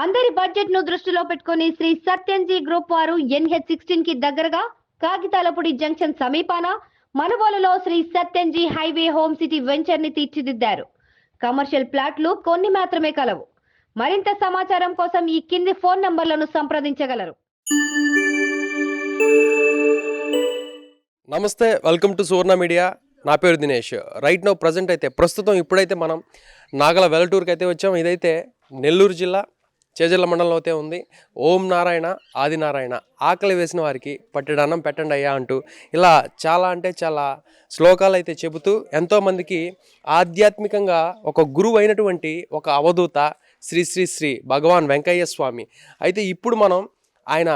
అందరి బడ్జెట్ను దృష్టిలో పెట్టుకుని శ్రీ సత్యంజీ గ్రూప్ వారు ఎన్హెచ్ సిక్స్టీన్కి దగ్గరగా కాగితాలపూడి జంక్షన్ సమీపాన మనుబోలులో Shri Satyamji highway home city వెంచర్ని తీర్చిదిద్దారు. కమర్షియల్ ప్లాట్లు కొన్ని మాత్రమే కలవు. మరింత సమాచారం కోసం ఈ కింది ఫోన్ నంబర్లను సంప్రదించగలరు. నమస్తే వెల్కమ్ టు సువర్ణ మీడియా. నా పేరు దినేష్. రైట్ నో ప్రజెంట్ అయితే ప్రస్తుతం ఇప్పుడైతే మనం నాగల వెలటూరుకి అయితే వచ్చాం. ఇదైతే నెల్లూరు జిల్లా. చేజర్ల మండలంలో అయితే ఉంది. ఓం నారాయణ ఆది నారాయణ ఆకలి వేసిన వారికి పట్టెడన్నం పెట్టండి అయ్యా అంటూ ఇలా చాలా అంటే చాలా శ్లోకాలు అయితే చెబుతూ ఎంతోమందికి ఆధ్యాత్మికంగా ఒక గురువు అయినటువంటి ఒక అవధూత శ్రీ శ్రీ శ్రీ భగవాన్ వెంకయ్య స్వామి. అయితే ఇప్పుడు మనం ఆయన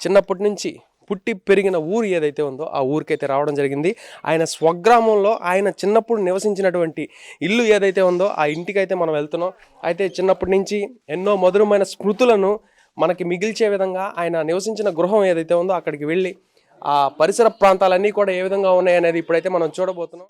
చిన్నప్పటి నుంచి పుట్టి పెరిగిన ఊరు ఏదైతే ఉందో ఆ ఊరికైతే రావడం జరిగింది. ఆయన స్వగ్రామంలో ఆయన చిన్నప్పుడు నివసించినటువంటి ఇల్లు ఏదైతే ఉందో ఆ ఇంటికైతే మనం వెళ్తున్నాం. అయితే చిన్నప్పటి నుంచి ఎన్నో మధురమైన స్మృతులను మనకి మిగిల్చే విధంగా ఆయన నివసించిన గృహం ఏదైతే ఉందో అక్కడికి వెళ్ళి ఆ పరిసర ప్రాంతాలన్నీ కూడా ఏ విధంగా ఉన్నాయి అనేది ఇప్పుడైతే మనం చూడబోతున్నాం.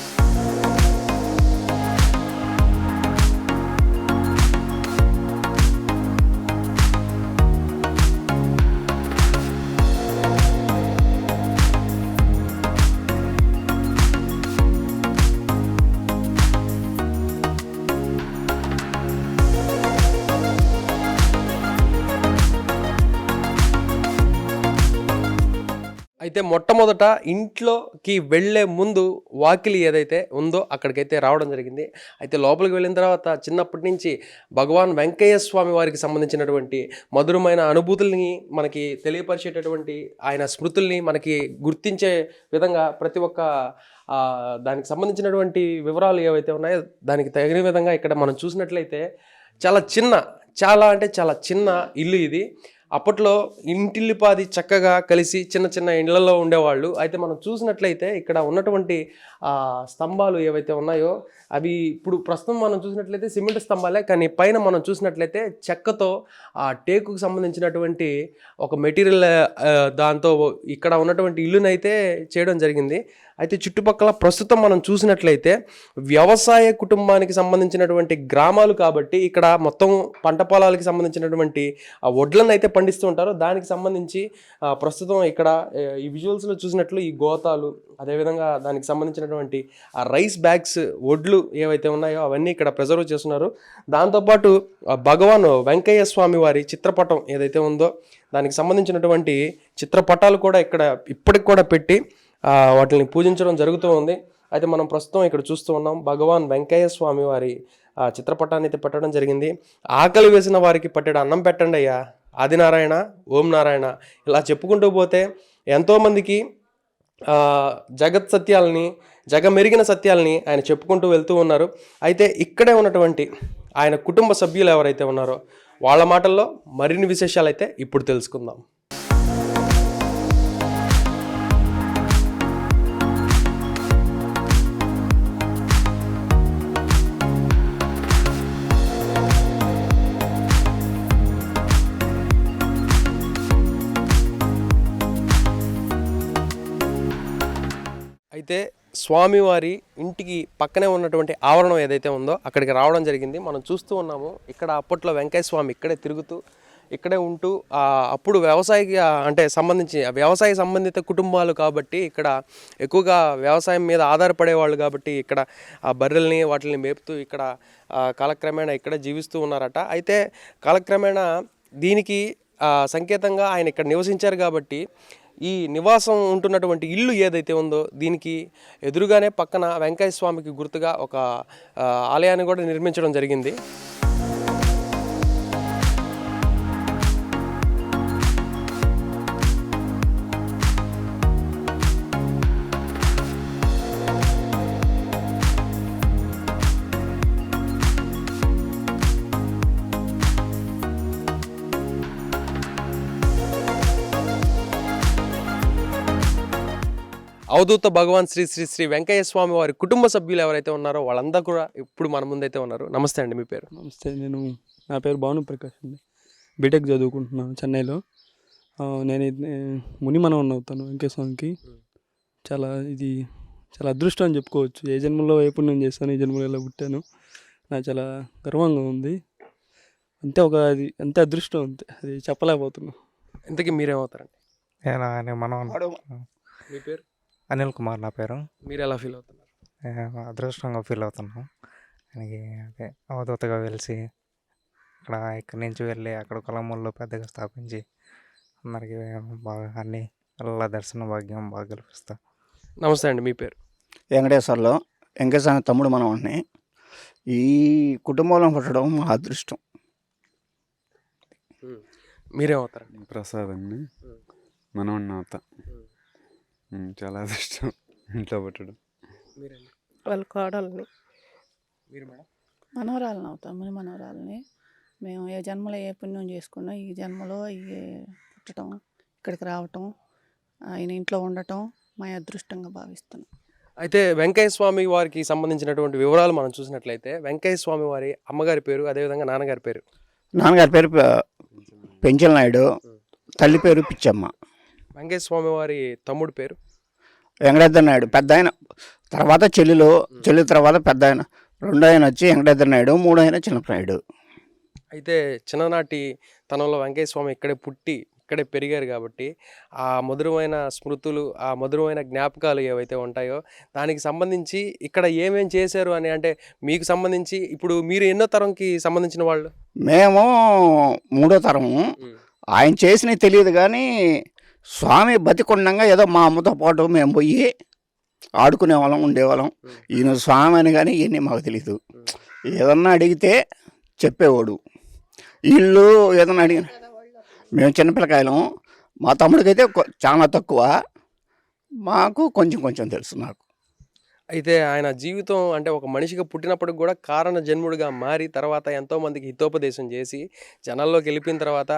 అయితే మొట్టమొదట ఇంట్లోకి వెళ్ళే ముందు వాకిలి ఏదైతే ఉందో అక్కడికైతే రావడం జరిగింది. అయితే లోపలికి వెళ్ళిన తర్వాత చిన్నప్పటి నుంచి భగవాన్ వెంకయ్య స్వామి వారికి సంబంధించినటువంటి మధురమైన అనుభూతుల్ని మనకి తెలియపరిచేటటువంటి ఆయన స్మృతుల్ని మనకి గుర్తించే విధంగా ప్రతి ఒక్క దానికి సంబంధించినటువంటి వివరాలు ఏవైతే ఉన్నాయో దానికి తగిన విధంగా ఇక్కడ మనం చూసినట్లయితే చాలా చిన్న చాలా అంటే చాలా చిన్న ఇల్లు ఇది. అప్పట్లో ఇంటిల్లిపాది చక్కగా కలిసి చిన్న చిన్న ఇండ్లలో ఉండేవాళ్ళు. అయితే మనం చూసినట్లయితే ఇక్కడ ఉన్నటువంటి స్తంభాలు ఏవైతే ఉన్నాయో అవి ఇప్పుడు ప్రస్తుతం మనం చూసినట్లయితే సిమెంట్ స్తంభాలే కానీ పైన మనం చూసినట్లయితే చెక్కతో ఆ టేకుకు సంబంధించినటువంటి ఒక మెటీరియల్ దాంతో ఇక్కడ ఉన్నటువంటి ఇల్లునైతే చేయడం జరిగింది. అయితే చుట్టుపక్కల ప్రస్తుతం మనం చూసినట్లయితే వ్యవసాయ కుటుంబానికి సంబంధించినటువంటి గ్రామాలు కాబట్టి ఇక్కడ మొత్తం పంట పొలాలకి సంబంధించినటువంటి వడ్లను అయితే పండిస్తూ ఉంటారో. దానికి సంబంధించి ప్రస్తుతం ఇక్కడ ఈ విజువల్స్లో చూసినట్లు ఈ గోతాలు అదేవిధంగా దానికి సంబంధించినటువంటి ఆ రైస్ బ్యాగ్స్ వడ్లు ఏవైతే ఉన్నాయో అవన్నీ ఇక్కడ ప్రిజర్వ్ చేస్తున్నారు. దాంతోపాటు భగవాన్ వెంకయ్య స్వామి వారి చిత్రపటం ఏదైతే ఉందో దానికి సంబంధించినటువంటి చిత్రపటాలు కూడా ఇక్కడ ఇప్పటికి కూడా పెట్టి వాటిని పూజించడం జరుగుతూ ఉంది. అయితే మనం ప్రస్తుతం ఇక్కడ చూస్తూ ఉన్నాం భగవాన్ వెంకయ్య స్వామి వారి ఆ చిత్రపటాన్ని అయితే పెట్టడం జరిగింది. ఆకలి వేసిన వారికి పట్టెడు అన్నం పెట్టండి అయ్యా. ఆదినారాయణ ఓం నారాయణ. ఇలా చెప్పుకుంటూ పోతే ఎంతోమందికి జగత్ సత్యాలని జగమెరిగిన సత్యాలని ఆయన చెప్పుకుంటూ వెళ్తూ ఉన్నారు. అయితే ఇక్కడే ఉన్నటువంటి ఆయన కుటుంబ సభ్యులు ఎవరైతే ఉన్నారో వాళ్ళ మాటల్లో మరిన్ని విశేషాలు అయితే ఇప్పుడు తెలుసుకుందాం. అయితే స్వామివారి ఇంటికి పక్కనే ఉన్నటువంటి ఆవరణం ఏదైతే ఉందో అక్కడికి రావడం జరిగింది. మనం చూస్తూ ఉన్నాము ఇక్కడ అప్పట్లో వెంకయ్య స్వామి ఇక్కడే తిరుగుతూ ఇక్కడే ఉంటూ అప్పుడు వ్యవసాయకి అంటే సంబంధించి వ్యవసాయ సంబంధిత కుటుంబాలు కాబట్టి ఇక్కడ ఎక్కువగా వ్యవసాయం మీద ఆధారపడేవాళ్ళు కాబట్టి ఇక్కడ ఆ బర్రెల్ని వాటిని మేపుతూ ఇక్కడ కాలక్రమేణా ఇక్కడ జీవిస్తూ ఉన్నారట. అయితే కాలక్రమేణా దీనికి సంకేతంగా ఆయన ఇక్కడ నివసించారు కాబట్టి ఈ నివాసం ఉంటున్నటువంటి ఇల్లు ఏదైతే ఉందో దీనికి ఎదురుగానే పక్కన వెంకయ్య స్వామికి గుర్తుగా ఒక ఆలయాన్ని కూడా నిర్మించడం జరిగింది. అవధూత భగవాన్ శ్రీ శ్రీ శ్రీ వెంకయ్య స్వామి వారి కుటుంబ సభ్యులు ఎవరైతే ఉన్నారో వాళ్ళందరూ కూడా ఇప్పుడు మన ముందైతే ఉన్నారు. నమస్తే అండి మీ పేరు? నమస్తే నేను నా పేరు భాను ప్రకాష్ అండి. బీటెక్ చదువుకుంటున్నాను చెన్నైలో. నేను ముని మనవన్ అవుతాను వెంకటస్వామికి చాలా ఇది చాలా అదృష్టం అని చెప్పుకోవచ్చు. ఏ జన్మలో ఏ పుణ్యం చేస్తాను ఈ జన్మలో ఇలా పుట్టాను నాకు చాలా గర్వంగా ఉంది. అంతే ఒక అది అంతే అదృష్టం అంతే. అది చెప్పలేకపోతున్నాం. ఇంతకీ మీరేమవుతారండి? నేను? మనం మీ పేరు? అనిల్ కుమార్ నా పేరు. మీరు ఎలా ఫీల్ అవుతున్నారు? నేను అదృష్టంగా ఫీల్ అవుతున్నాను ఆయనకి అదే అవధూతగా వెలిసి అక్కడ ఇక్కడి నుంచి వెళ్ళి అక్కడ కొలమూల్లో పెద్దగా స్థాపించి అందరికీ బాగా అన్ని అల్ల దర్శన భాగ్యం బాగా కల్పిస్తా. నమస్తే అండి మీ పేరు? వెంకటేశ్వర్లో. వెంకటేశ్వర తమ్ముడు మనవాడిని ఈ కుటుంబంలో పుట్టడం మా అదృష్టం. మీరేమవుతారండి ప్రసాద్ అండి. మనవన్న అవుతా చాలా అదృష్టం. ఇంట్లో పుట్టడం. వాళ్ళ కోడల్ని. మీరు మేడం? మనవరాలను మేము ఏ జన్మలో ఏ పుణ్యం చేసుకున్నా ఈ జన్మలో ఈ పుట్టడం ఇక్కడికి రావటం ఆయన ఇంట్లో ఉండటం మా అదృష్టంగా భావిస్తున్నాం. అయితే వెంకయ్య స్వామి వారికి సంబంధించినటువంటి వివరాలు మనం చూసినట్లయితే వెంకయ్య స్వామి వారి అమ్మగారి పేరు అదేవిధంగా నాన్నగారి పేరు. నాన్నగారి పేరు పె- పెంచల నాయుడు తల్లి పేరు పిచ్చమ్మ. వెంకయ్య స్వామి వారి తమ్ముడు పేరు? వెంకటేశ్వర నాయుడు. పెద్ద ఆయన. తర్వాత చెల్లెలు. చెల్లి తర్వాత పెద్ద ఆయన. రెండో ఆయన వచ్చి వెంకటేశ్వర నాయుడు. మూడో ఆయన చిన్ననాయుడు అయితే చిన్ననాటి తనంలో వెంకయ్య స్వామి ఇక్కడే పుట్టి ఇక్కడే పెరిగారు కాబట్టి ఆ మధురమైన స్మృతులు ఆ మధురమైన జ్ఞాపకాలు ఏవైతే ఉంటాయో దానికి సంబంధించి ఇక్కడ ఏమేం చేశారు అని అంటే మీకు సంబంధించి ఇప్పుడు మీరు ఎన్నో తరంకి సంబంధించిన వాళ్ళు? మేము మూడో తరము ఆయన చేసినవి తెలియదు కానీ స్వామి బతికుండంగా ఏదో మా అమ్మతో పాటు మేము పోయి ఆడుకునే వాళ్ళం ఉండేవాళ్ళం. ఈయన స్వామి అని కానీ ఇవన్నీ మాకు తెలియదు ఏదన్నా అడిగితే చెప్పేవాడు. వీళ్ళు ఏదన్నా అడిగిన మేము చిన్నపిల్లకాయలం. మా తమ్ముడికైతే చాలా తక్కువ. మాకు కొంచెం కొంచెం తెలుసు నాకు. అయితే ఆయన జీవితం అంటే ఒక మనిషిగా పుట్టినప్పటికి కూడా కారణ జన్ముడిగా మారి తర్వాత ఎంతోమందికి హితోపదేశం చేసి జనాల్లోకి వెళ్ళిపోయిన తర్వాత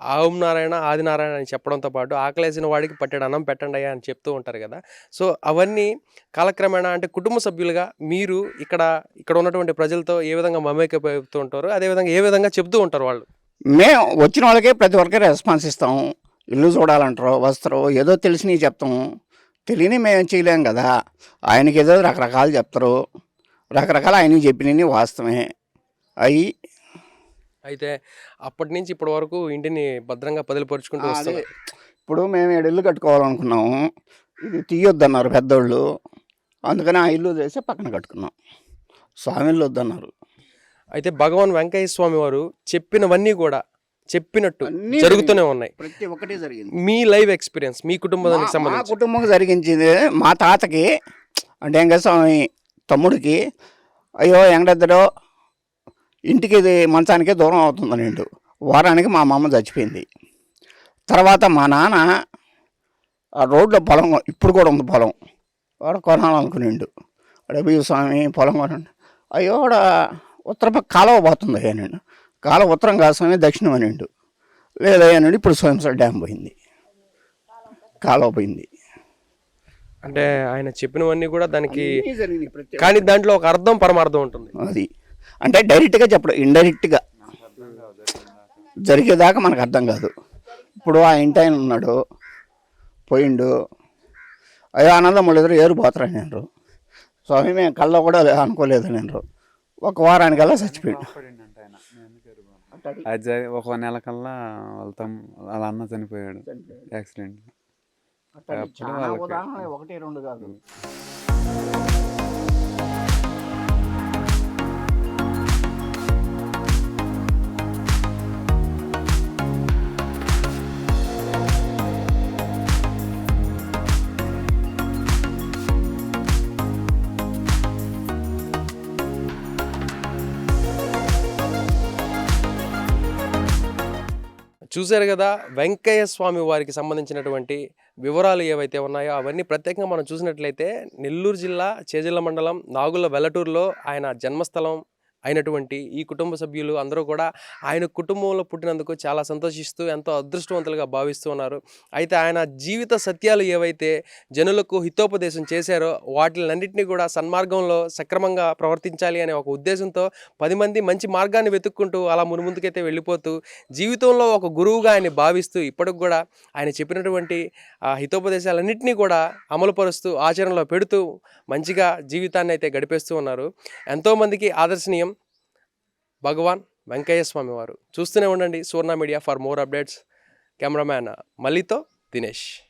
ఆవుం నారాయణ ఆదినారాయణ అని చెప్పడంతో పాటు ఆకలేసిన వాడికి పట్టెడు అన్నం పెట్టండి అని చెప్తూ ఉంటారు కదా. సో అవన్నీ కాలక్రమేణా అంటే కుటుంబ సభ్యులుగా మీరు ఇక్కడ ఇక్కడ ఉన్నటువంటి ప్రజలతో ఏ విధంగా మమేకవుతూ ఉంటారు అదేవిధంగా ఏ విధంగా చెప్తూ ఉంటారు వాళ్ళు? మేము వచ్చిన వాళ్ళకే ప్రతి ఒక్కరికి రెస్పాన్స్ ఇస్తాం. ఇల్లు చూడాలంటారు వస్తారు ఏదో తెలిసినవి చెప్తాము తెలియని మేము చేయలేం కదా. ఆయనకి ఏదో రకరకాలు చెప్తారు. రకరకాల ఆయనకి చెప్పినవి వాస్తవమే. అవి అయితే అప్పటి నుంచి ఇప్పటి వరకు ఇంటిని భద్రంగా పదిలిపరుచుకుంటూ వస్తారు ఇప్పుడు మేము ఏడు ఇల్లు కట్టుకోవాలనుకున్నాము. ఇది తీయొద్దన్నారు పెద్దోళ్ళు. అందుకని ఆ ఇల్లు చేసి పక్కన కట్టుకున్నాం. స్వామి ఇల్లు వద్దన్నారు. అయితే భగవాన్ వెంకయ్య స్వామి వారు చెప్పినవన్నీ కూడా చెప్పినట్టు అన్నీ జరుగుతూనే ఉన్నాయి. ప్రతి ఒక్కటి జరిగింది. మీ లైవ్ ఎక్స్పీరియన్స్ మీ కుటుంబానికి మా- మా సంబంధించి. కుటుంబం జరిగించింది. మా తాతకి అంటే వెంకటస్వామి తమ్ముడికి అయ్యో వెంకటద్దరో ఇంటికి మంచానికి దూరం అవుతుంది నిండు వారానికి మా మామ చచ్చిపోయింది. తర్వాత మా నాన్న ఆ రోడ్లో పొలం ఇప్పుడు కూడా ఉంది పొలం. వాడు కొనాలనుకునిండు అడవి స్వామి పొలం కొనండి. అయ్యో ఆడ ఉత్తర పక్క కాలువ పోతుంది అయ్యా నేను. కాలువ ఉత్తరం కాదు స్వామి దక్షిణం అనిండు లేదయ్యా నుండి ఇప్పుడు స్వయంసర డ్యామ్ పోయింది. కాలువ పోయింది. అంటే ఆయన చెప్పినవన్నీ కూడా దానికి కానీ దాంట్లో ఒక అర్థం పరమార్థం ఉంటుంది. అది. అంటే డైరెక్ట్గా చెప్పడం ఇండైరెక్ట్గా. జరిగేదాకా మనకు అర్థం కాదు. ఇప్పుడు ఆ ఇంటి ఆయన ఉన్నాడు పోయిండు. అయ్యో ఆనందం ఎదురు ఏరు పోతారా నేను స్వామి మేము కళ్ళలో కూడా అనుకోలేదు నేను ఒక వారానికల్లా చచ్చిపోయాడు. అది. జరి- ఒక నెల కల్లా వాళ్ళ తమ్ వాళ్ళ అన్న చనిపోయాడు యాక్సిడెంట్ ఒకటి రెండు కాదు. చూశారు కదా వెంకయ్య స్వామి వారికి సంబంధించినటువంటి వివరాలు ఏవైతే ఉన్నాయో అవన్నీ ప్రత్యేకంగా మనం చూసినట్లయితే నెల్లూరు జిల్లా చేజల్ల మండలం నాగుల వెల్లటూరులో ఆయన జన్మస్థలం అయినటువంటి ఈ కుటుంబ సభ్యులు అందరూ కూడా ఆయన కుటుంబంలో పుట్టినందుకు చాలా సంతోషిస్తూ ఎంతో అదృష్టవంతులుగా భావిస్తూ ఉన్నారు. అయితే ఆయన జీవిత సత్యాలు ఏవైతే జనులకు హితోపదేశం చేశారో వాటిలన్నింటినీ కూడా సన్మార్గంలో సక్రమంగా ప్రవర్తించాలి అనే ఒక ఉద్దేశంతో పది మంది మంచి మార్గాన్ని వెతుక్కుంటూ అలా మునుముందుకైతే వెళ్ళిపోతూ జీవితంలో ఒక గురువుగా ఆయన భావిస్తూ ఇప్పటికి కూడా ఆయన చెప్పినటువంటి ఆ హితోపదేశాలన్నింటినీ కూడా అమలుపరుస్తూ ఆచరణలో పెడుతూ మంచిగా జీవితాన్ని అయితే గడిపేస్తూ ఉన్నారు. ఎంతోమందికి ఆదర్శనీయం. భగవాన్ వెంకయ్య స్వామి వారు. చూస్తూనే ఉండండి. Suvarna media for more updates. Cameraman మల్లితో Dinesh.